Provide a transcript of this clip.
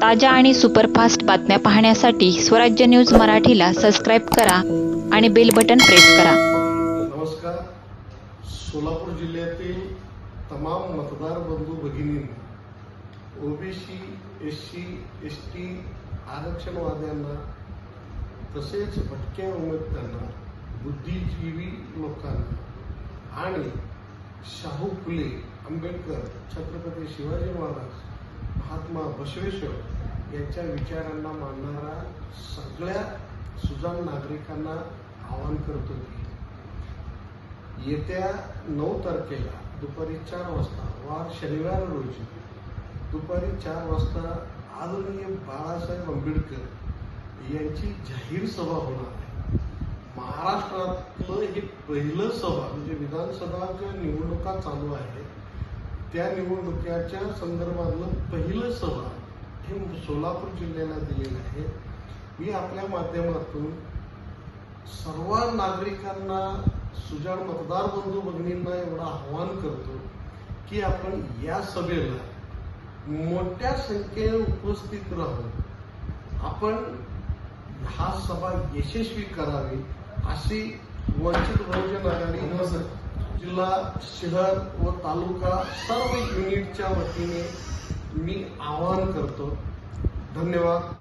ताज्या आणि सुपरफास्ट बातम्या पाहण्यासाठी स्वराज्य न्यूज मराठीला सबस्क्राईब करा आणि बेल बटन प्रेस करा. नमस्कार. सोलापूर जिल्ह्यातील तमाम मतदार बंधू भगिनी OBC S C S T आरक्षणवाद्यांना तसेच भटक्या उमेदवारांना बुद्धिजीवी लोकांना आणि शाहू फुले आंबेडकर छत्रपती शिवाजी महाराज बसवेश्वर यांच्या विचारांना मानणारा सगळ्या सुजाण नागरिकांना आवाहन करतो की येत्या नऊ तारखेला दुपारी चार वाजता वार शनिवार रोजी दुपारी चार वाजता आदरणीय बाळासाहेब आंबेडकर यांची जाहीर सभा होणार आहे. महाराष्ट्रातलं हे पहिलं सभा म्हणजे विधानसभा किंवा निवडणुका चालू आहेत त्या निवडणुकीच्या संदर्भातलं पहिलं सभा हे सोलापूर जिल्ह्याला दिलेलं आहे. मी आपल्या माध्यमातून सर्व नागरिकांना सुजाण मतदार बंधू भगिनींना एवढं आव्हान करतो की आपण या सभेला मोठ्या संख्येने उपस्थित राहून आपण हा सभा यशस्वी करावी अशी वंचित बहुजन आघाडी जिल्हा शहर व तालुका सर्व युनिटच्या वतीने मी आवाहन करतो. धन्यवाद.